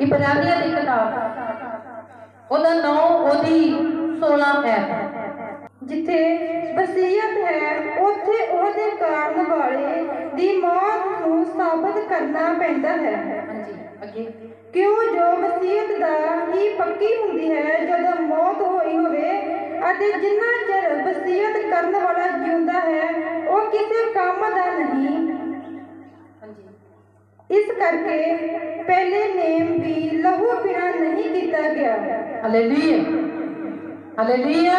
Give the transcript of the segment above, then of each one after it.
ਇਬਰਾਨੀਆਂ ਦੀ ਕਿਤਾਬ। ਉਹਦਾ ਨਾਮ ਉਹਦੀ 16 ਹੈ ਜਿੱਥੇ ਵਸੀਅਤ ਹੈ, ਉੱਥੇ ਉਹਦੇ ਕਾਰਨ ਵਾਲੇ ਦੀ ਮੌਤ ਨੂੰ ਸਾਬਤ ਕਰਨਾ ਪੈਂਦਾ ਹੈ। ਹਾਂਜੀ, ਅੱਗੇ। ਕਿਉਂ ਜੋ ਵਸੀਅਤ ਦਾ ਹੀ ਪੱਕੀ ਹੁੰਦੀ ਹੈ, ਜਦੋਂ ਮੌਤ ਹੋਈ ਹੋਵੇ ਅਤੇ ਜਿੰਨਾ ਚਿਰ ਵਸੀਅਤ ਕਰਨ ਵਾਲਾ ਜਿਉਂਦਾ ਹੈ, ਉਹ ਕਿਸੇ ਕੰਮ ਦਾ ਨਹੀਂ ਇਸ ਕਰਕੇ ਪਹਿਲੇ ਨੇਮ ਵੀ ਲਹੂ ਬਿਨਾ ਨਹੀਂ ਕੀਤਾ ਗਿਆ। ਹਾਲੇਲੂਇਆ ਹਾਲੇਲੂਇਆ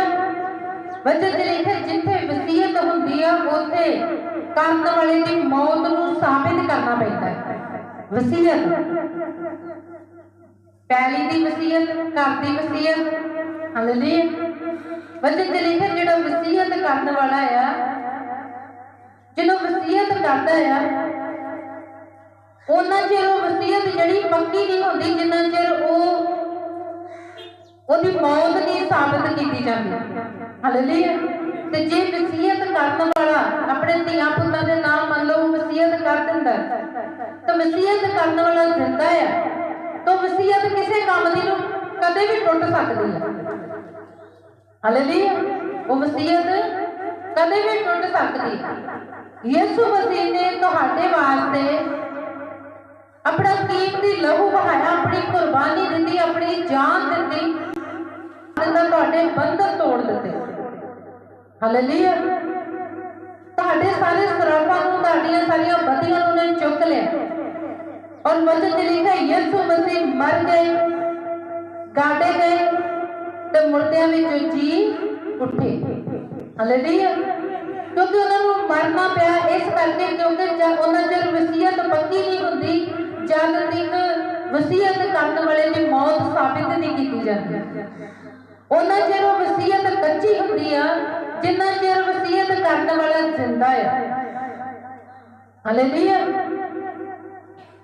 ਵਚਨ ਚ ਲਿਖਿਆ ਜਿੱਥੇ ਵਸੀਅਤ ਹੁੰਦੀ ਆ, ਉੱਥੇ ਕਰਨ ਵਾਲੇ ਦੀ ਮੌਤ ਨੂੰ ਸਾਬਿਤ ਕਰਨਾ ਪੈਂਦਾ ਹੈ। ਵਸੀਅਤ। ਪਹਿਲੀ ਦੀ ਵਸੀਅਤ, ਘਰ ਦੀ ਵਸੀਅਤ। ਹਾਲੇਲੂਇਆ ਵਚਨ ਚ ਲਿਖਿਆ ਜਿਹੜਾ ਵਸੀਅਤ ਕਰਨ ਵਾਲਾ ਆ ਜਦੋਂ ਵਸੀਅਤ ਕਰਦਾ ਆ ਉਹਨਾਂ ਚਿਰ ਉਹ ਵਸੀਅਤ ਜਿਹੜੀ ਪੱਕੀ ਨਹੀਂ ਹੁੰਦੀ, ਜਿੰਨਾ ਚਿਰ ਉਹ ਉਹਦੀ ਮੌਤ ਨਹੀਂ ਸਾਬਤ ਕੀਤੀ ਜਾਂਦੀ। ਹਾਲੇਲੂਇਆ ਤੇ ਜੇ ਵਸੀਅਤ ਕਰਨ ਵਾਲਾ ਆਪਣੇ ਧੀਆਂ ਪੁੱਤਾਂ ਦੇ ਨਾਮ ਮੰਨ ਲਓ ਵਸੀਅਤ ਕਰ ਦਿੰਦਾ ਤਾਂ ਵਸੀਅਤ ਕਰਨ ਵਾਲਾ ਜ਼ਿੰਦਾ ਹੈ, ਤਾਂ ਵਸੀਅਤ ਕਿਸੇ ਕੰਮ ਦੀ ਨੂੰ ਕਦੇ ਵੀ ਟੁੱਟ ਸਕਦੀ ਹੈ। ਹਾਲੇਲੂਇਆ ਉਹ ਵਸੀਅਤ ਕਦੇ ਵੀ ਟੁੱਟ ਸਕਦੀ ਹੈ। ਯਿਸੂ ਮਸੀਹ ਨੇ ਤੁਹਾਡੇ ਵਾਸਤੇ ਆਪਣਾ ਕੀਮਤੀ ਲਹੂ ਵਹਾਇਆ ਆਪਣੀ ਕੁਰਬਾਨੀ ਦਿੱਤੀ ਆਪਣੀ ਜਾਨ ਦਿੱਤੀ ਜਿੰਦਾ ਤੁਹਾਡੇ ਬੰਧਨ ਤੋੜ ਦਿੱਤੇ ਹਾਲੇਲੂਇਆ ਤੁਹਾਡੇ ਸਾਰੇ ਸਰਾਪਾਂ ਨੂੰ, ਤੁਹਾਡੀਆਂ ਸਾਰੀਆਂ ਬਦੀਆਂ ਨੂੰ ਨੇ ਚੁੱਕ ਲਿਆ। ਔਰ ਵਚਨ ਚ ਲਿਖਿਆ, ਯਿਸੂ ਮਸੀਹ ਮਰ ਗਏ ਗਾੜੇ ਗਏ, ਤੇ ਮੁਰਦਿਆਂ ਵਿੱਚੋਂ ਜੀ ਉੱਠੇ। ਹਾਲੇਲੂਇਆ ਕਿਉਂਕਿ ਉਹਨਾਂ ਨੂੰ ਮਰਨਾ ਪਿਆ, ਇਸ ਕਰਕੇ ਕਿਉਂਕਿ ਉਹਨਾਂ ਚਿਰ ਵਸੀਅਤ ਪੱਕੀ ਨਹੀਂ ਹੁੰਦੀ ਜਦ ਤੱਕ ਵਸੀਅਤ ਕਰਨ ਵਾਲੇ ਦੀ ਮੌਤ ਸਾਬਿਤ ਨਹੀਂ ਕੀਤੀ ਜਾਂਦੀ। ਉਹਨਾਂ ਚਿਰ ਉਹ ਵਸੀਅਤ ਕੱਚੀ ਹੁੰਦੀ ਆ, ਜਿੰਨਾ ਚਿਰ ਵਸੀਅਤ ਕਰਨ ਵਾਲਾ ਜ਼ਿੰਦਾ ਹੈ ਹਾਲੇਲੂਇਆ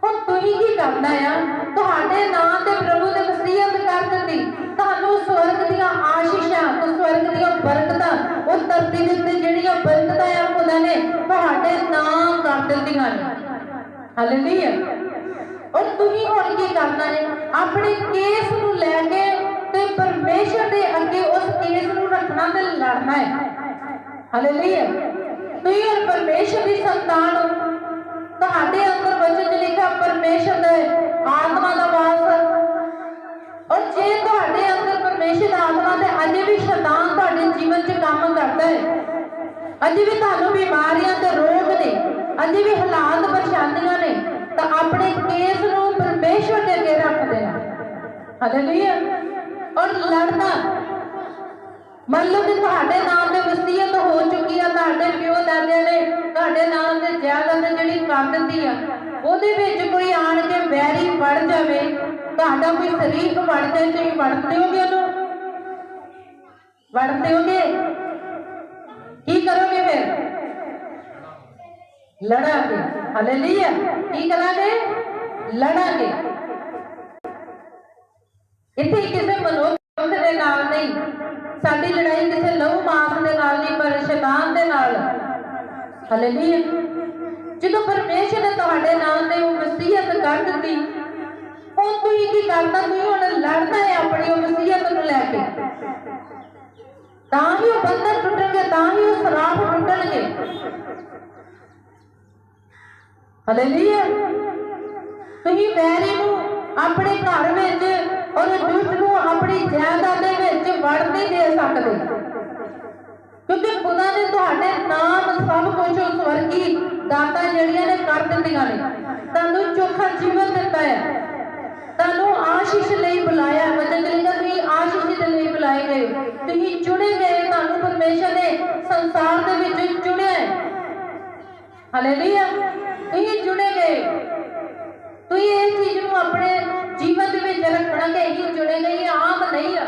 ਹੁਣ ਤੁਸੀਂ ਕੀ ਕਰਨਾ ਆ? ਤੁਹਾਡੇ ਨਾਂ ਤੇ ਪ੍ਰਭੂ ਨੇ ਵਸੀਅਤ ਕਰ ਦਿੰਦੀ ਤੁਹਾਨੂੰ ਸਵਰਗ ਦੀਆਂ ਆਸ਼ੀਸ਼ਾਂ ਤੇ ਸਵਰਗ ਦੀਆਂ ਬਰਕਤਾਂ, ਉਹ ਧਰਤੀ ਦੇ ਉੱਤੇ ਜਿਹੜੀਆਂ ਬਰਕਤਾਂ ਆ ਖੁਦਾ ਨੇ ਤੁਹਾਡੇ ਨਾਂ ਕਰ ਦਿੰਦੀਆਂ ਨੇ। ਹਾਲੇਲੂਇਆ ਔਰ ਤੁਸੀਂ ਹੁਣ ਕੀ ਕਰਨਾ ਹੈ? ਆਪਣੇ ਕੇਸ ਨੂੰ ਲੈ ਕੇ ਤੇ ਪਰਮੇਸ਼ਰ ਦੇ ਅੱਗੇ ਉਸ ਕੇਸ ਨੂੰ ਰੱਖਣਾ ਤੇ ਲੜਨਾ ਹੈ। ਹਾਲੇਲੂਇਆ ਤੁਸੀਂ ਹੁਣ ਪਰਮੇਸ਼ਰ ਦੀ ਸੰਤਾਨ ਹੋ। ਤੁਹਾਡੇ ਅੰਦਰ ਵਚਨ ਲਿਖਿਆ, ਪਰਮੇਸ਼ਰ ਦੇ ਆਤਮਾ ਦਾ ਵਾਸ ਔਰ ਜੇ ਤੁਹਾਡੇ ਅੰਦਰ ਪਰਮੇਸ਼ਰ ਦਾ ਆਤਮਾ ਤੇ ਅਜੇ ਵੀ ਸ਼ੈਤਾਨ ਤੁਹਾਡੇ ਜੀਵਨ 'ਚ ਕੰਮ ਕਰਦਾ ਹੈ, ਅਜੇ ਵੀ ਤੁਹਾਨੂੰ ਬਿਮਾਰੀਆਂ ਤੇ ਰੋਗ ਨੇ, ਅਜੇ ਵੀ ਹਾਲਾਤ ਪਰੇਸ਼ਾਨੀਆਂ ਨੇ ਤਾਂ ਆਪਣੇ ਕੇਸ ਨੂੰ ਪਰਮੇਸ਼ਰ ਦੇ ਅੱਗੇ ਰੱਖ ਦੇਣਾ। ਹਾਲੇਲੂਇਆ ਔਰ ਲੜਨਾ। ਮੰਨ ਲਓ ਕਿ ਤੁਹਾਡੇ ਨਾਮ ਤੇ ਵਸੀਅਤ ਹੋ ਚੁੱਕੀ ਆ, ਤੁਹਾਡੇ ਪਿਓ ਦਾਦਿਆਂ ਨੇ, ਤੁਹਾਡੇ ਨਾਮ ਤੇ ਜਾਇਦਾਦ ਜਿਹੜੀ ਕਰ ਦਿੱਤੀ ਆ, ਉਹਦੇ ਵਿੱਚ ਕੋਈ ਆਣ ਕੇ ਵੈਰੀ ਵੜ ਜਾਵੇ, ਤੁਹਾਡਾ ਕੋਈ ਸ਼ਰੀਕ ਵੜ ਜਾਏ ਤੁਸੀਂ ਵੜ ਦਿਓਗੇ ਉਹਨੂੰ? ਵੜ ਦਿਓਗੇ ਕੀ ਕਰੋਗੇ ਫਿਰ? ਲੜਾਂਗੇ। ਹਾਲੇਲੂਇਆ ਕੀ ਕਰਾਂਗੇ ਲੜਾਂਗੇ ਇੱਥੇ ਕਿਸੇ ਮਨੁੱਖ ਦੇ ਨਾਲ ਨਹੀਂ, ਸਾਡੀ ਲੜਾਈ ਕਿਸੇ ਲਹੂ ਮਾਸ ਦੇ ਨਾਲ ਨਹੀਂ, ਪਰ ਸ਼ੈਤਾਨ ਦੇ ਨਾਲ। ਹਾਲੇਲੂਇਆ। ਜਦੋਂ ਪਰਮੇਸ਼ਰ ਨੇ ਤੁਹਾਡੇ ਨਾਮ ਤੇ ਉਹ ਵਸੀਅਤ ਕਰ ਦਿੱਤੀ, ਹੁਣ ਤੁਸੀਂ ਕੀ ਕਰਦਾ ਤੁਸੀਂ ਹੁਣ ਲੜਨਾ ਹੈ ਆਪਣੀ ਉਹ ਵਸੀਅਤ ਨੂੰ ਲੈ ਕੇ। ਤਾਂ ਹੀ ਉਹ ਬੰਧਨ ਟੁੱਟਣਗੇ, ਤਾਂ ਹੀ ਉਹ ਸਰਾਪ ਟੁੱਟਣਗੇ। ਹਾਲੇਲੂਇਆ। ਤੁਸੀਂ ਵੈਰੀ ਨੂੰ ਆਪਣੇ ਘਰ ਵਿੱਚ ਔਰ ਦੁਸ਼ਟ ਨੂੰ ਆਪਣੀ ਜਾਇਦਾਦ ਦੇ ਵਿੱਚ ਵੜ ਨਹੀਂ ਦੇ ਸਕਦੇ। ਕਿਉਂਕਿ ਖੁਦਾ ਨੇ ਤੁਹਾਡੇ ਨਾਮ ਸਭ ਕੁਝ ਉਸ ਵਰਗੀ ਜਿਹੜੀਆਂ ਨੇ ਕਰ ਦਿੱਤੀਆਂ ਨੇ। ਤੁਹਾਨੂੰ ਚੋਖਾ ਜੀਵਨ ਦਿੱਤਾ ਹੈ। ਤੁਹਾਨੂੰ ਆਸ਼ੀਸ਼ ਲਈ ਬੁਲਾਇਆ ਵਚਨ ਚ ਤੁਸੀਂ ਆਸ਼ੀਸ਼ ਦੇ ਲਈ ਬੁਲਾਏ ਗਏ ਤੁਸੀਂ ਚੁਣੇ ਗਏ, ਤੁਹਾਨੂੰ ਪਰਮੇਸ਼ਰ ਨੇ ਸੰਸਾਰ ਦੇ ਵਿੱਚ ਚੁਣਿਆ ਹੈ। ਹਾਲੇਲੂਇਆ ਤੁਸੀਂ ਚੁਣੇ ਗਏ ਤੁਸੀਂ ਇਸ ਚੀਜ਼ ਨੂੰ ਆਪਣੇ ਜੀਵਨ ਦੇ ਵਿੱਚ ਰੱਖਣਾ ਕਿ ਅਸੀਂ ਚੁਣੇ ਗਏ ਇਹ ਆਮ ਨਹੀਂ ਆ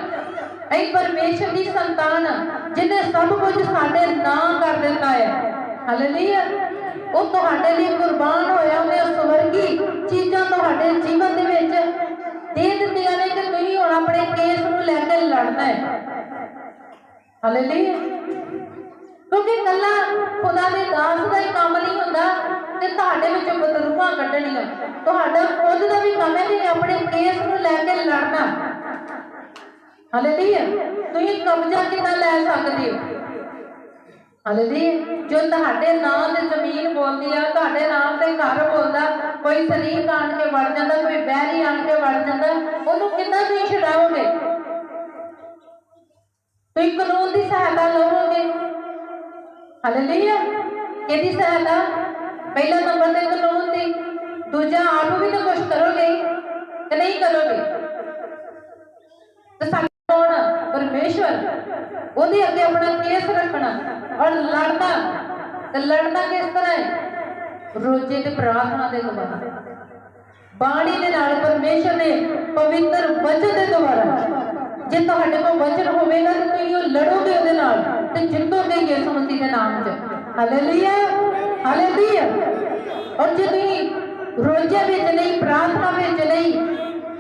ਅਸੀਂ ਪਰਮੇਸ਼ਰ ਦੀ ਸੰਤਾਨ ਆ, ਜਿਹਨੇ ਸਭ ਕੁਝ ਸਾਡੇ ਨਾਂ ਕਰ ਦਿੱਤਾ ਹੈ। ਹਾਲੇਲੂਇਆ ਉਹ ਤੁਹਾਡੇ ਲਈ ਕੁਰਬਾਨ ਹੋਇਆ ਉਹਨੇ ਸਵਰਗੀ ਚੀਜ਼ਾਂ ਤੁਹਾਡੇ ਜੀਵਨ ਦੇ ਵਿੱਚ ਦੇ ਦਿੱਤੀਆਂ ਨੇ ਕਿ ਤੁਸੀਂ ਹੁਣ ਆਪਣੇ ਕੇਸ ਨੂੰ ਲੈ ਕੇ ਲੜਨਾ ਹੈ। ਹਾਲੇਲੂਇਆ ਕਿਉਂਕਿ ਕੱਲਾ ਖੁਦਾ ਦੇ ਦਾਸ ਦਾ ਹੀ ਕੰਮ ਨਹੀਂ ਹੁੰਦਾ ਤੇ ਤੁਹਾਡੇ ਵਿੱਚੋਂ ਬਦਰੂਹਾਂ ਕੱਢਣੀਆਂ। ਤੁਹਾਡਾ ਖੁਦ ਦਾ ਵੀ ਕੰਮ ਹੈ ਕਿ ਆਪਣੇ ਕੇਸ ਹਾਲੇਲੂਇਆ ਤੁਸੀਂ ਕਬਜ਼ਾ ਕਿੱਦਾਂ ਲੈ ਸਕਦੇ ਹੋ। ਹਾਲੇਲੂਇਆ ਜੋ ਤੁਹਾਡੇ ਨਾਮ ਤੇ ਜ਼ਮੀਨ ਬੋਲਦੀ ਆ ਤੁਹਾਡੇ ਨਾਮ ਤੇ ਘਰ ਬੋਲਦਾ ਕੋਈ ਸ਼ਰੀਕ ਆਣ ਕੇ ਵੜ ਜਾਂਦਾ ਕੋਈ ਬਹਿਰੀ ਆਣ ਕੇ ਵੜ ਜਾਂਦਾ ਉਹਨੂੰ ਕਿੱਦਾਂ ਤੁਸੀਂ ਛਡਾਓਗੇ? ਤੁਸੀਂ ਕਾਨੂੰਨ ਦੀ ਸਹਾਇਤਾ ਲਵੋਗੇ। ਹਾਲੇਲੂਇਆ ਕਿਹਦੀ ਸਹਾਇਤਾ? ਪਹਿਲਾ ਨੰਬਰ ਤੇ ਕਾਨੂੰਨ ਦੀ ਦੂਜਾ ਆਪ ਵੀ ਤਾਂ ਕੁਝ ਕਰੋਗੇ ਹੀ, ਕਿ ਨਹੀਂ ਕਰੋਗੇ? ਤੇ ਸਾਨੂੰ ਪਰਮੇਸ਼ਵਰ। ਉਹਦੇ ਅੱਗੇ ਆਪਣਾ ਕੇਸ ਰੱਖਣਾ, ਔਰ ਲੜਨਾ। ਤੇ ਲੜਨਾ ਕਿਸ ਤਰ੍ਹਾਂ ਹੈ? ਰੋਜੇ ਤੇ ਪ੍ਰਾਰਥਨਾ ਦੇ ਦੁਆਰਾ। ਬਾਣੀ ਦੇ ਨਾਲ ਪਰਮੇਸ਼ਰ ਨੇ ਪਵਿੱਤਰ ਵਚਨ ਦੇ ਦੁਆਰਾ, ਜੇ ਤੁਹਾਡੇ ਕੋਲ ਵਚਨ ਹੋਵੇਗਾ, ਤਾਂ ਤੁਸੀਂ ਉਹ ਲੜੋਗੇ ਉਹਦੇ ਨਾਲ ਤੇ ਜਿੱਤੋਗੇ ਯਿਸੂ ਮਸੀਹ ਦੇ ਨਾਮ 'ਚ। ਹਾਲੇਲੂਇਆ ਹਾਲੇਲੂਇਆ ਔਰ ਜੇ ਤੁਸੀਂ ਰੋਜ਼ੇ ਵਿੱਚ ਨਹੀਂ, ਪ੍ਰਾਰਥਨਾ ਵਿੱਚ ਨਹੀਂ,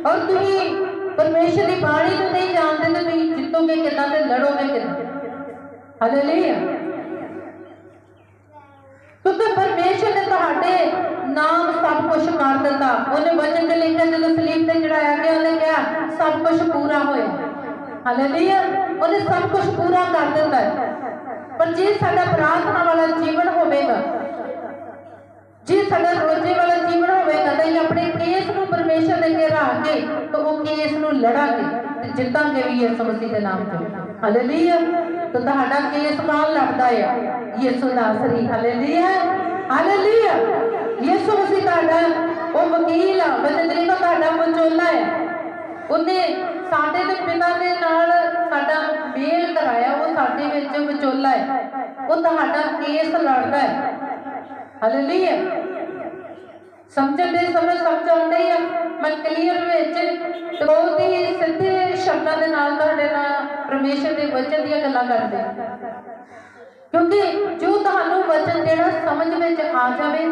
ਔਰ ਤੁਸੀਂ ਪਰਮੇਸ਼ਰ ਦੀ ਬਾਣੀ ਨੂੰ ਨਹੀਂ ਜਾਣਦੇ ਤਾਂ ਤੁਸੀਂ ਜਿੱਤੋਗੇ ਕਿੱਦਾਂ ਤੇ ਲੜੋਗੇ ਕਿੱਦਾਂ? ਹਾਲੇਲੂਇਆ ਕਿਉਂਕਿ ਪਰਮੇਸ਼ਰ ਨੇ ਤੁਹਾਡੇ ਨਾਮ ਸਭ ਕੁਝ ਕਰ ਦਿੱਤਾ। ਉਹਨੇ ਵਚਨ ਤੇ ਲਿਖਿਆ, ਜਦੋਂ ਸਲੀਬ ਤੇ ਚੜਾਇਆ ਗਿਆ, ਉਹਨੇ ਕਿਹਾ, ਸਭ ਕੁਝ ਪੂਰਾ ਹੋਇਆ। ਹਾਲੇਲੂਇਆ ਉਹਨੇ ਸਭ ਕੁਝ ਪੂਰਾ ਕਰ ਦਿੱਤਾ। ਪਰ ਜੇ ਸਾਡਾ ਪ੍ਰਾਰਥਨਾ ਵਾਲਾ ਜੀਵਨ ਹੋਵੇਗਾ, ਜੇ ਸਾਡਾ ਰੋਜ਼ੇ ਵਾਲਾ ਜੀਵਨ ਹੋਵੇਗਾ, ਤਾਂ ਇਹ ਆਪਣੇ ਕੇਸ ਨੂੰ ਪਰਮੇਸ਼ਰ ਦੇ ਅੱਗੇ ਰੱਖ ਕੇ ਤਾਂ ਉਹ ਕੇਸ ਨੂੰ ਲੜਾਂਗੇ ਤੇ ਜਿੱਤਾਂਗੇ ਵੀ ਯਿਸੂ ਮਸੀਹ ਦੇ ਨਾਮ ਤੇ ਹਾਲੇਲੂਇਆ ਤਾਂ ਤੁਹਾਡਾ ਕੇਸ ਕੌਣ ਲੜਦਾ ਹੈ ਯਿਸੂ ਨਾਸਰੀ ਹਾਲੇਲੂਇਆ ਹਾਲੇਲੂਇਆ ਯਿਸੂ ਮਸੀਹ ਤੁਹਾਡਾ ਉਹ ਵਕੀਲ ਆ ਬਚਨ ਦਾ ਤੁਹਾਡਾ ਮਚੋਲਾ ਹੈ ਉਹਨੇ ਸਾਡੇ ਦੇ ਪਿਤਾ ਦੇ ਨਾਲ ਸਾਡਾ ਮੇਲ ਕਰਾਇਆ ਉਹ ਸਾਡੇ ਵਿੱਚ ਵਿਚੋਲਾ ਹੈ ਉਹ ਤੁਹਾਡਾ ਕੇਸ ਲੜਦਾ ਹੈ ਹਾਲੇਲੂਇਆ ਸਮਝਣ ਦੇ ਸਮਝ ਸਮਝ ਆਉਂਦੇ ਆ। ਮੈਂ ਕਲੀਅਰ ਵਿੱਚ ਬਹੁਤ ਹੀ ਸਿੱਧੇ ਸ਼ਬਦਾਂ ਦੇ ਨਾਲ ਤੁਹਾਡੇ ਨਾਲ ਪਰਮੇਸ਼ਰ ਦੇ ਵਚਨ ਦੀਆਂ ਗੱਲਾਂ ਕਰਦੇ ਕਿਉਂਕਿ ਜੋ ਤੁਹਾਨੂੰ ਵਚਨ ਜਿਹੜਾ ਸਮਝ ਵਿੱਚ ਆ ਜਾਵੇ,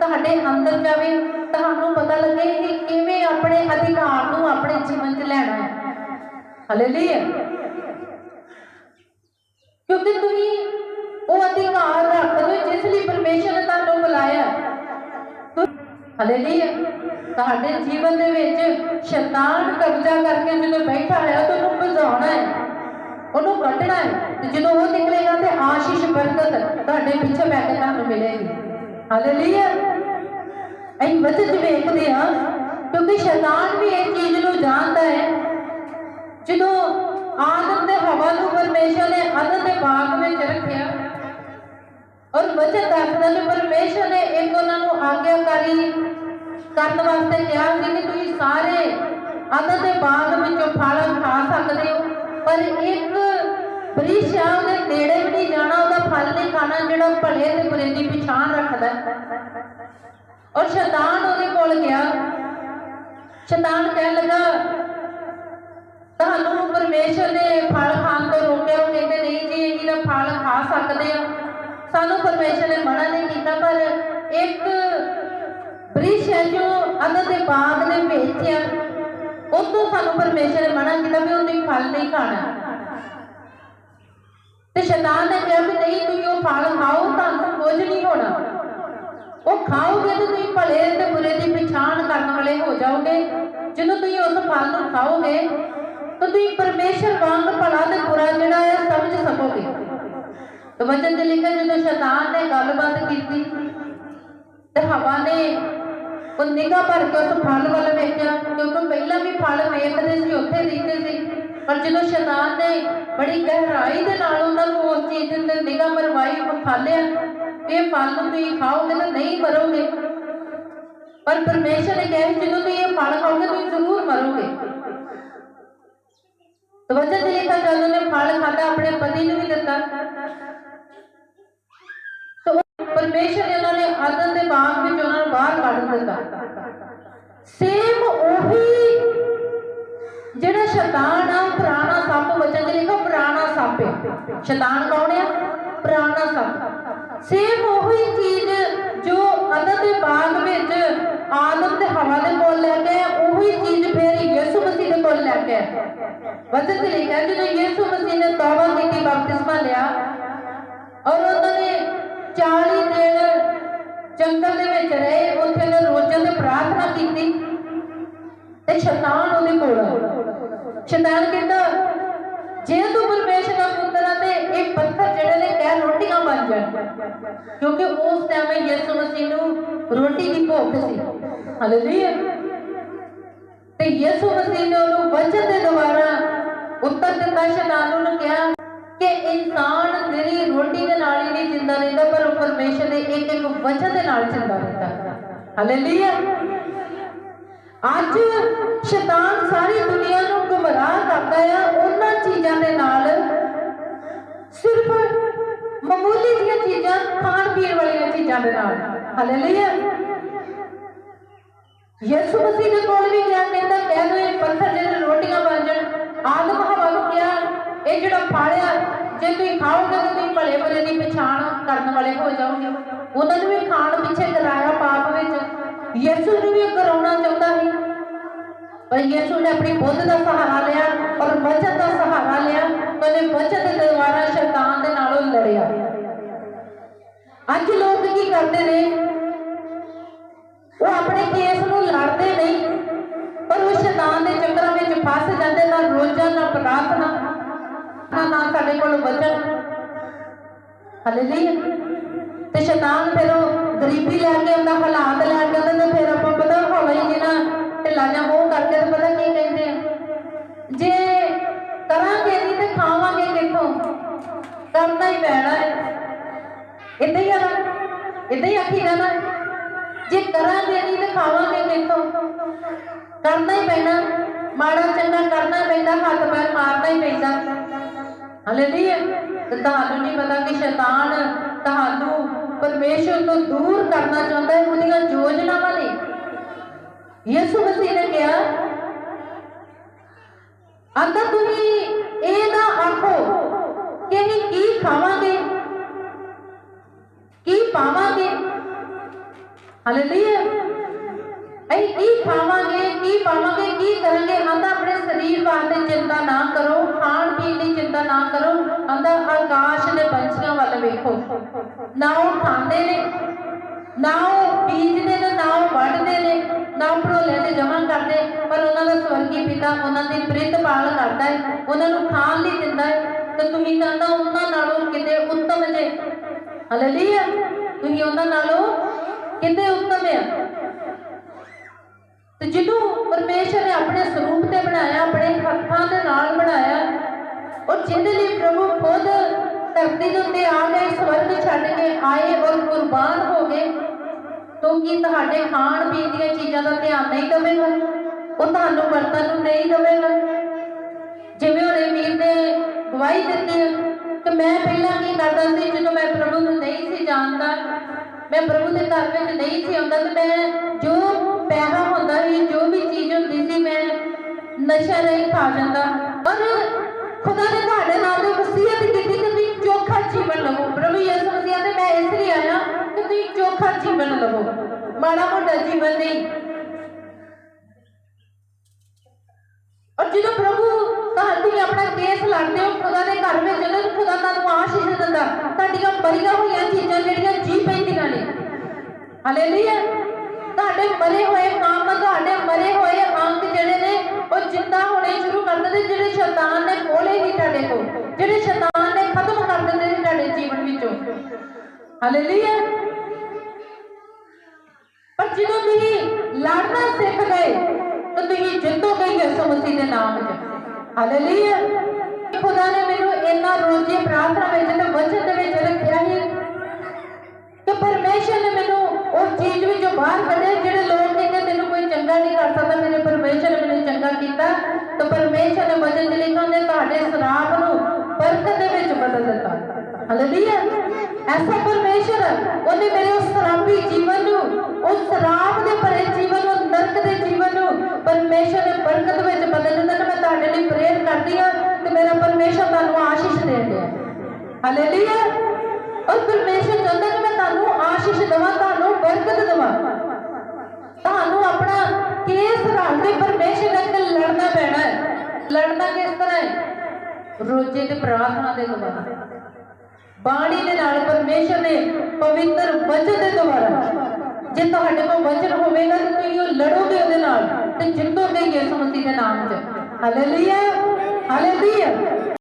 ਤੁਹਾਡੇ ਅੰਦਰ ਜਾਵੇ, ਤੁਹਾਨੂੰ ਪਤਾ ਲੱਗੇ ਕਿ ਕਿਵੇਂ ਆਪਣੇ ਅਧਿਕਾਰ ਨੂੰ ਆਪਣੇ ਜੀਵਨ 'ਚ ਲੈਣਾ ਹੈ। ਹਾਲੇਲੂਇਆ ਕਿਉਂਕਿ ਤੁਸੀਂ ਉਹ ਅਧਿਕਾਰ ਰੱਖਦੇ ਹੋ ਜਿਸ ਲਈ ਪਰਮੇਸ਼ਰ ਨੇ ਤੁਹਾਨੂੰ ਹਾਲੇਲੂਇਆ। ਤੁਹਾਡੇ ਜੀਵਨ ਦੇ ਵਿੱਚ ਸ਼ੈਤਾਨ ਕਬਜ਼ਾ ਕਰਕੇ ਜਦੋਂ ਬੈਠਾ ਹੈ ਤਾਂ ਉਹਨੂੰ ਭਜਾਉਣਾ ਹੈ। ਉਹਨੂੰ ਕੱਢਣਾ ਹੈ ਤੇ ਜਦੋਂ ਉਹ ਨਿਕਲੇਗਾ ਤੇ ਆਸ਼ੀਸ਼ ਬਰਕਤ ਤੁਹਾਡੇ ਪਿੱਛੇ ਬੈ ਕੇ ਤੁਹਾਨੂੰ ਮਿਲੇਗੀ। ਹਾਲੇਲੂਇਆ। ਅਸੀਂ ਵਚਨ ਵੇਖਦੇ ਹਾਂ, ਕਿਉਂਕਿ ਸ਼ੈਤਾਨ ਵੀ ਇਹ ਚੀਜ਼ ਨੂੰ ਜਾਣਦਾ ਹੈ। ਜਦੋਂ ਆਦਮ ਤੇ ਹਵਾ ਨੂੰ ਪਰਮੇਸ਼ਰ ਨੇ ਅਦਨ ਦੇ ਬਾਗ ਵਿੱਚ ਰੱਖਿਆ ਔਰ ਵਚਨ ਦੱਸਦਾ ਕਿ ਪਰਮੇਸ਼ਰ ਨੇ ਇੱਕ ਉਹਨਾਂ ਨੂੰ ਆਗਿਆਕਾਰੀ ਕਰਨ ਵਾਸਤੇ ਕਿਹਾ ਸੀ ਕਿ ਤੁਸੀਂ ਸਾਰੇ ਅਦਨ ਦੇ ਬਾਗ ਵਿੱਚੋਂ ਫਲ ਖਾ ਸਕਦੇ ਹੋ, ਪਰ ਇੱਕ ਬ੍ਰਿਸ਼ ਆ ਨੇੜੇ ਵੀ ਨਹੀਂ ਜਾਣਾ, ਉਹਦਾ ਫਲ ਨਹੀਂ ਖਾਣਾ ਜਿਹੜਾ ਭਲੇ ਤੇ ਬੁਰੇ ਦੀ ਪਛਾਣ ਰੱਖਦਾ ਔਰ ਸ਼ੈਤਾਨ ਉਹਦੇ ਕੋਲ ਗਿਆ। ਸ਼ੈਤਾਨ ਕਹਿਣ ਲੱਗਾ, ਤੁਹਾਨੂੰ ਪਰਮੇਸ਼ਰ ਨੇ ਫਲ ਖਾਣ ਤੋਂ ਰੋਕਿਆ, ਉਹ ਕਹਿੰਦੇ, ਨਹੀਂ ਜੀ, ਅਸੀਂ ਫਲ ਖਾ ਸਕਦੇ ਆ ਸਾਨੂੰ ਪਰਮੇਸ਼ਰ ਨੇ ਮਨਾ ਨਹੀਂ ਕੀਤਾ, ਪਰ ਇੱਕ ਬ੍ਰਿਸ਼ ਹੈ ਜੋ ਅਨੰਦ ਦੇ ਬਾਗ ਦੇ ਵਿੱਚ ਆ ਸਾਨੂੰ ਪਰਮੇਸ਼ਰ ਨੇ ਮਨਾ ਕੀਤਾ ਵੀ ਉਹ ਤੁਸੀਂ ਫਲ ਨਹੀਂ ਖਾਣਾ। ਤੇ ਸ਼ੈਤਾਨ ਨੇ ਕਿਹਾ ਵੀ ਨਹੀਂ, ਤੁਸੀਂ ਉਹ ਫਲ ਖਾਓ, ਤੁਹਾਨੂੰ ਕੁਝ ਨਹੀਂ ਹੋਣਾ। ਉਹ ਖਾਓਗੇ ਤਾਂ ਤੁਸੀਂ ਭਲੇ ਤੇ ਬੁਰੇ ਦੀ ਪਛਾਣ ਕਰਨ ਵਾਲੇ ਹੋ ਜਾਓਗੇ। ਜਦੋਂ ਤੁਸੀਂ ਉਸ ਫਲ ਨੂੰ ਖਾਓਗੇ, ਤਾਂ ਤੁਸੀਂ ਪਰਮੇਸ਼ਰ ਵਾਂਗ ਭਲਾ ਤੇ ਬੁਰਾ ਜਿਹੜਾ ਹੈ ਸਮਝ ਸਕੋਗੇ। ਤੇ ਵਚਨ ਤੇ ਲਿਖਿਆ ਜਦੋਂ ਸ਼ੈਤਾਨ ਨੇ ਗੱਲਬਾਤ ਕੀਤੀ ਤੇ ਹਵਾ ਨੇ ਉਹ ਨਿਗਾਹ ਭਰ ਕੇ ਉਸ ਫਲ ਵੱਲ ਵੇਖਿਆ, ਕਿਉਂਕਿ ਪਹਿਲਾਂ ਵੀ ਫਲ ਵੇਖਦੇ ਸੀ, ਉੱਥੇ ਰਹਿੰਦੇ ਸੀ। ਪਰ ਜਦੋਂ ਸ਼ੈਤਾਨ ਨੇ ਬੜੀ ਗਹਿਰਾਈ ਦੇ ਨਾਲ ਉਹਨਾਂ ਨੂੰ ਉਸ ਚੀਜ਼ ਦੇ ਨਿਗਾਹ ਮਰਵਾਈ ਉਹ ਖਾਲਿਆ ਇਹ ਫਲ ਤੁਸੀਂ ਖਾਓਗੇ ਤਾਂ ਨਹੀਂ ਮਰੋਗੇ। ਪਰ ਪਰਮੇਸ਼ਰ ਨੇ ਕਿਹਾ, ਜਦੋਂ ਤੁਸੀਂ ਇਹ ਫਲ ਖਾਓਗੇ, ਤੁਸੀਂ ਜ਼ਰੂਰ ਮਰੋਗੇ। ਤੇ ਵਚਨ ਚ ਲਿਖਿਆ, ਜਦੋਂ ਨੇ ਫਲ ਖਾਦਾ ਆਪਣੇ ਪਤੀ ਨੂੰ ਵੀ ਦਿੱਤਾ ਪਰਮੇਸ਼ਰ ਨੇ ਉਹਨਾਂ ਨੇ ਆਦਮ ਦੇ ਬਾਗ ਵਿੱਚ ਉਹਨਾਂ ਨੂੰ ਬਾਹਰ ਕੱਢ ਦਿੱਤਾ। ਸੇਮ ਉਹੀ ਜਿਹੜਾ ਸ਼ੈਤਾਨ ਆ, ਪੁਰਾਣਾ ਸੱਪ ਵਚਨ ਚ ਲਿਖੋ ਪੁਰਾਣਾ ਸੱਪ ਹੈ। ਸ਼ੈਤਾਨ ਕੌਣ ਆ ਪੁਰਾਣਾ ਸੱਪ। ਸੇਮ ਉਹੀ ਚੀਜ਼ ਜੋ ਆਦਮ ਦੇ ਬਾਗ ਵਿੱਚ ਆਦਮ ਤੇ ਹਵਾ ਦੇ ਕੋਲ ਲੈ ਕੇ ਉਹੀ ਚੀਜ਼ ਫਿਰ ਯਿਸੂ ਮਸੀਹ ਦੇ ਕੋਲ ਲੈ ਕੇ ਵਚਨ ਚ ਲਿਖਿਆ, ਜਦੋਂ ਯਿਸੂ ਮਸੀਹ ਨੇ ਤੌਬਾ ਕੀਤੀ, ਬਪਤਿਸਮਾ ਲਿਆ, ਔਰ ਉਹਨਾਂ ਨੇ 40 ਜੰਗਲ ਦੇ ਵਿੱਚ ਰਹੇ, ਉੱਥੇ ਉਹਨੇ ਰੋਜ਼ਾਂ ਤੇ ਪ੍ਰਾਰਥਨਾ ਕੀਤੀ ਤੇ ਸ਼ੈਤਾਨ ਉਹਦੇ ਕੋਲ ਸ਼ੈਤਾਨ ਕਹਿੰਦਾ, ਜੇ ਤੂੰ ਪਰਮੇਸ਼ਰ ਦਾ ਪੁੱਤਰ ਆ ਤੇ ਇਹ ਪੱਥਰ ਜਿਹੜੇ ਨੇ ਕਹਿ ਰੋਟੀਆਂ ਬਣ ਜਾਣ। ਕਿਉਂਕਿ ਉਸ ਟਾਈਮ ਯਿਸੂ ਮਸੀਹ ਨੂੰ ਰੋਟੀ ਦੀ ਭੁੱਖ ਸੀ। ਹਾਲੇਲੂਇਆ ਤੇ ਯਿਸੂ ਮਸੀਹ ਨੇ ਉਹਨੂੰ ਵਚਨ ਦੇ ਦੁਆਰਾ ਉੱਤਰ ਦਿੱਤਾ, ਸ਼ੈਤਾਨ ਨੂੰ ਕਿਹਾ ਕਿ ਇਨਸਾਨ ਜਿਹੜੀ ਰੋਟੀ ਦੇ ਨਾਲ ਹੀ ਨਹੀਂ ਜਿੰਦਾ ਰਹਿੰਦਾ। ਪਰਮੇਸ਼ਰ ਦੇ ਇੱਕ ਇੱਕ ਵਚਨ ਦੇ ਨਾਲ ਜਿੰਦਾ ਰਹਿੰਦਾ ਹਾਲੇਲੂਇਆ ਅੱਜ ਸ਼ੈਤਾਨ ਸਾਰੀ ਦੁਨੀਆ ਨੂੰ ਗੁੰਮਰਾਹ ਕਰਦਾ ਆ। ਉਹਨਾਂ ਚੀਜ਼ਾਂ ਦੇ ਨਾਲ ਸਿਰਫ ਮਾਮੂਲੀ ਜਿਹੀਆਂ ਚੀਜ਼ਾਂ, ਖਾਣ ਪੀਣ ਵਾਲੀਆਂ ਚੀਜ਼ਾਂ ਦੇ ਨਾਲ। ਹਾਲੇਲੂਇਆ ਯਿਸੂ ਮਸੀਹ ਦੇ ਕੋਲ ਵੀ ਗਿਆ, ਕਹਿੰਦਾ ਕਹਿ ਦੋ ਇਹ ਪੱਥਰ ਜਿਹੜੇ ਰੋਟੀਆਂ ਬਣ ਜਾਣ ਆਦਮ ਹਵਾ ਨੂੰ ਕਿਹਾ, ਇਹ ਜਿਹੜਾ ਫਾੜਿਆ ਜੇ ਤੁਸੀਂ ਖਾਓਗੇ ਤਾਂ ਤੁਸੀਂ ਭਲੇ ਭਲੇ ਦੀ ਪਛਾਣ ਕਰਨ ਵਾਲੇ ਹੋ ਜਾਓਗੇ ਉਹਨਾਂ ਨੂੰ ਵੀ ਖਾਣ ਪਿੱਛੇ ਕਰਾਇਆ ਪਾਪ ਵਿੱਚ। ਯਿਸੂ ਨੂੰ ਵੀ ਉਹ ਚਾਹੁੰਦਾ ਸੀ। ਪਰ ਯਿਸੂ ਨੇ ਆਪਣੀ ਬੁੱਧ ਦਾ ਸਹਾਰਾ ਲਿਆ ਔਰ ਵਚਨ ਦਾ ਸਹਾਰਾ ਲਿਆ। ਉਹਨੇ ਵਚਨ ਦੇ ਦੁਆਰਾ ਸ਼ੈਤਾਨ ਦੇ ਨਾਲ ਲੜਿਆ। ਅੱਜ ਲੋਕ ਕੀ ਕਰਦੇ ਨੇ? ਉਹ ਆਪਣੇ ਕੇਸ ਨੂੰ ਲੜਦੇ ਨਹੀਂ, ਪਰ ਉਹ ਸ਼ੈਤਾਨ ਦੇ ਚੱਕਰਾਂ ਵਿੱਚ ਫਸ ਜਾਂਦੇ ਨਾ ਰੋਜ਼ਾ, ਨਾ ਪ੍ਰਾਰਥਨਾ। ਨਾ ਸਾਡੇ ਕੋਲ ਵਚਨ ਹਾਲੇਲੂਇਆ ਤੇ ਸ਼ੈਤਾਨ ਫਿਰ ਉਹ ਗਰੀਬੀ ਲੈ ਕੇ ਆਉਂਦਾ, ਹਾਲਾਤ ਲੈ ਕੇ ਆਉਂਦਾ ਤੇ ਫਿਰ ਆਪਾਂ ਪਤਾ ਹੌਲੀ ਜਿਹੀ ਨਾ ਢਿੱਲਾ ਕਰਕੇ ਤੇ ਪਤਾ ਕੀ ਕਹਿੰਦੇ ਆ। ਜੇ ਕਰਾਂਗੇ ਨਹੀਂ ਤੇ ਖਾਵਾਂਗੇ ਕਿੱਥੋਂ? ਕਰਨਾ ਹੀ ਪੈਣਾ ਹੈ। ਇਦਾਂ ਹੀ ਆ ਨਾ, ਇਦਾਂ ਹੀ ਆਖੀਦਾ ਨਾ, ਜੇ ਕਰਾਂਗੇ ਨਹੀਂ ਤੇ ਖਾਵਾਂਗੇ ਕਿੱਥੋਂ? ਕਰਨਾ ਹੀ ਪੈਣਾ, ਮਾੜਾ ਚੰਗਾ ਕਰਨਾ ਪੈਂਦਾ, ਹੱਥ ਪੈਰ ਮਾਰਨਾ ਹੀ ਪੈਂਦਾ। ਹਾਲੇਲੂਇਆ ਤੇ ਤੁਹਾਨੂੰ ਨਹੀਂ ਪਤਾ ਕਿ ਸ਼ੈਤਾਨ ਤੁਹਾਨੂੰ ਪਰਮੇਸ਼ਰ ਤੋਂ ਦੂਰ ਕਰਨਾ ਚਾਹੁੰਦਾ ਹੈ, ਉਹਦੀਆਂ ਯੋਜਨਾਵਾਂ ਨੇ। ਯਿਸੂ ਮਸੀਹ ਨੇ ਕਿਹਾ, ਅੰਦਰ ਤੁਸੀਂ ਇਹ ਨਾ ਆਖੋ ਕਿ ਅਸੀਂ ਕੀ ਖਾਵਾਂਗੇ? ਕੀ ਪਾਵਾਂਗੇ? ਹਾਲੇਲੂਇਆ ਅਸੀਂ ਕੀ ਖਾਵਾਂਗੇ, ਕੀ ਪਾਵਾਂਗੇ, ਕੀ ਕਰਾਂਗੇ? ਆਂਦਾ ਆਪਣੇ ਸਰੀਰ ਵਾਸਤੇ ਚਿੰਤਾ ਨਾ ਕਰੋ, ਖਾਣ ਪੀਣ ਦੀ ਚਿੰਤਾ ਨਾ ਕਰੋ। ਆਂਦਾ ਨਾ ਉਹ ਖਾਂਦੇ ਨੇ, ਨਾ ਉਹ ਬੀਜਦੇ ਨੇ, ਨਾ ਉਹ ਵੱਢਦੇ ਨੇ, ਨਾ ਉਹ ਭਰੋਲੇ ਤੇ ਜਮ੍ਹਾਂ ਕਰਦੇ, ਪਰ ਉਹਨਾਂ ਦਾ ਸਵਰਗੀ ਪਿਤਾ ਉਹਨਾਂ ਦੀ ਪ੍ਰਿਤ ਪਾਲ ਕਰਦਾ ਹੈ ਉਹਨਾਂ ਨੂੰ ਖਾਣ ਲਈ ਦਿੰਦਾ ਹੈ ਤੇ ਤੁਸੀਂ ਕਹਿੰਦਾ ਉਹਨਾਂ ਨਾਲੋਂ ਕਿਤੇ ਉੱਤਮ ਜੇ। ਹਾਲੇਲੂਇਆ, ਤੁਸੀਂ ਉਹਨਾਂ ਨਾਲੋਂ ਕਿਤੇ ਉੱਤਮ ਆ। ਤੇ ਜਿਹਨੂੰ ਪਰਮੇਸ਼ਰ ਨੇ ਆਪਣੇ ਸਰੂਪ ਤੇ ਬਣਾਇਆ, ਆਪਣੇ ਹੱਥਾਂ ਦੇ ਨਾਲ ਬਣਾਇਆ, ਉਹ ਜਿਹਦੇ ਲਈ ਪ੍ਰਭੂ ਖੁਦ ਧਰਤੀ ਦੇ ਉੱਤੇ ਆ ਗਏ, ਸਵਰਗ ਛੱਡ ਕੇ ਆਏ ਔਰ ਕੁਰਬਾਨ ਹੋ ਗਏ। ਤੋਂ ਕੀ ਤੁਹਾਡੇ ਖਾਣ ਪੀਣ ਦੀਆਂ ਚੀਜ਼ਾਂ ਦਾ ਧਿਆਨ ਨਹੀਂ ਦੇਵੇਗਾ? ਉਹ ਤੁਹਾਨੂੰ ਵਰਤਨ ਨੂੰ ਨਹੀਂ ਦੇਵੇਗਾ। ਜਿਵੇਂ ਉਹਨੇ ਵੀਰ ਨੇ ਗਵਾਹੀ ਦਿੱਤੀ ਕਿ ਮੈਂ ਪਹਿਲਾਂ ਕੀ ਕਰਦਾ ਸੀ, ਜਦੋਂ ਮੈਂ ਪ੍ਰਭੂ ਨੂੰ ਨਹੀਂ ਸੀ ਜਾਣਦਾ, ਮੈਂ ਪ੍ਰਭੂ ਦੇ ਘਰ ਵਿੱਚ ਨਹੀਂ ਸੀ ਆਉਂਦਾ, ਤੇ ਮੈਂ ਜੋ ਪੈਸਾ ਹੁੰਦਾ ਸੀ, ਜੋ ਵੀ ਚੀਜ਼ ਹੁੰਦੀ ਸੀ, ਮੈਂ ਨਸ਼ਾ ਨਹੀਂ ਖਾ ਜਾਂਦਾ। ਔਰ ਚੋਖਾ ਮਾੜਾ ਮੋਟਾ ਜੀਵਨ ਨਹੀਂ। ਔਰ ਜਦੋਂ ਪ੍ਰਭੂ ਤੁਹਾਨੂੰ ਆਪਣਾ ਕੇਸ ਲੜਦੇ ਹੋ, ਖੁਦਾ ਦੇ ਘਰ ਵਿੱਚ ਜਦੋਂ ਖੁਦਾ ਤੁਹਾਨੂੰ ਆਸ਼ੀਸ਼ ਦਿੰਦਾ, ਤੁਹਾਡੀਆਂ ਮਰੀਆਂ ਹੋਈਆਂ ਚੀਜ਼ਾਂ ਜਿਹੜੀਆਂ ਜੀ ਪੈਂਦੀਆਂ ਨੇ। ਹਾਲੇਲੂਇਆ ਤੁਹਾਡੇ ਮਰੇ ਹੋਏ ਕੰਮ, ਤੁਹਾਡੇ ਮਰੇ ਹੋਏ ਅੰਗ ਜਿਹੜੇ ਨੇ, ਉਹ ਜਿੰਦਾ ਹੋਣੇ ਸ਼ੁਰੂ ਕਰ ਦਿੰਦੇ, ਜਿਹੜੇ ਸ਼ੈਤਾਨ ਨੇ ਖੋਲੇ ਹੀ ਤੁਹਾਡੇ ਕੋਲ, ਜਿਹੜੇ ਸ਼ੈਤਾਨ ਨੇ ਖਤਮ ਕਰ ਦਿੰਦੇ ਨੇ ਤੁਹਾਡੇ ਜੀਵਨ ਵਿੱਚੋਂ। ਹਾਲੇਲੂਇਆ ਪਰ ਜਦੋਂ ਤੁਸੀਂ ਲੜਨਾ ਸਿੱਖ ਗਏ, ਤਾਂ ਤੁਸੀਂ ਜਿੱਤੋਗੇ ਯਿਸੂ ਮਸੀਹ ਦੇ ਨਾਮ 'ਚ। ਹਾਲੇਲੂਇਆ ਖੁਦਾ ਨੇ ਮੈਨੂੰ ਇੰਨਾ ਰੋਜ਼ੀ ਪ੍ਰਾਰਥਨਾ ਵਿੱਚ ਤੇ ਵਚਨ ਦੇ ਵਿੱਚ ਰੱਖਿਆ ਹੈ ਕਿ ਪਰਮੇਸ਼ਰ ਨੇ ਮੈਨੂੰ ਉਹ ਚੀਜ਼ ਵਿੱਚੋਂ ਬਾਹਰ ਕੱਢਿਆ, ਜਿਹੜੇ ਲੋਕ ਕਹਿੰਦੇ ਤੈਨੂੰ ਕੋਈ ਚੰਗਾ ਨਹੀਂ ਕਰ ਸਕਦਾ, ਮੇਰੇ ਪਰਮੇਸ਼ਰ ਨੇ ਮੈਨੂੰ ਚੰਗਾ ਕੀਤਾ। ਤਾਂ ਪਰਮੇਸ਼ਰ ਨੇ ਵਚਨ 'ਚ ਲਿਖਿਆ, ਉਹਨੇ ਤੁਹਾਡੇ ਸਰਾਪ ਨੂੰ ਬਰਕਤ ਦੇ ਵਿੱਚ ਬਦਲ ਦਿੱਤਾ। ਹਾਲੇਲੂਇਆ ਐਸਾ ਪਰਮੇਸ਼ਰ, ਉਹਨੇ ਮੇਰੇ ਉਸ ਸਰਾਪੀ ਜੀਵਨ ਨੂੰ, ਉਸ ਸਰਾਪ ਦੇ ਭਰੇ ਜੀਵਨ ਨੂੰ, ਨਰਕ ਦੇ ਜੀਵਨ ਨੂੰ, ਪਰਮੇਸ਼ਰ ਨੇ ਬਰਕਤ ਵਿੱਚ ਬਦਲ ਦਿੱਤਾ ਮੈਂ ਤੁਹਾਡੇ ਲਈ ਪ੍ਰੇਰ ਕਰਦੀ ਹਾਂ ਤੇ ਮੇਰਾ ਪਰਮੇਸ਼ਰ ਤੁਹਾਨੂੰ ਆਸ਼ੀਸ਼ ਦੇ ਰਿਹਾ ਹਾਲੇਲੂਇਆ ਔਰ ਪਰਮੇਸ਼ਰ ਚਾਹੁੰਦਾ ਕਿ ਮੈਂ ਤੁਹਾਨੂੰ ਆਸ਼ੀਸ਼ ਦੇਵਾਂ, ਤੁਹਾਨੂੰ ਬਰਕਤ ਦੇਵਾਂ। ਤੁਹਾਨੂੰ ਆਪਣਾ ਕੇਸ ਰੱਖਦੇ ਪਰਮੇਸ਼ਰ ਅੱਗੇ ਲੜਨਾ ਪੈਣਾ ਹੈ। ਲੜਨਾ ਕਿਸ ਤਰ੍ਹਾਂ ਹੈ? ਰੋਜ਼ੇ ਤੇ ਪ੍ਰਾਰਥਨਾ ਦੇ ਦੁਆਰਾ ਬਾਣੀ ਦੇ ਨਾਲ ਪਰਮੇਸ਼ਰ ਨੇ ਪਵਿੱਤਰ ਵਚਨ ਦੇ ਦੁਆਰਾ ਜੇ ਤੁਹਾਡੇ ਕੋਲ ਵਚਨ ਹੋਵੇਗਾ ਤਾਂ ਤੁਸੀਂ ਉਹ ਲੜੋਗੇ ਉਹਦੇ ਨਾਲ ਤੇ ਜਿੱਤੋਗੇ ਯਿਸੂ ਮਸੀਹ ਦੇ ਨਾਮ 'ਚ ਹਾਲੇਲੂਇਆ ਹਾਲੇਲੂਇਆ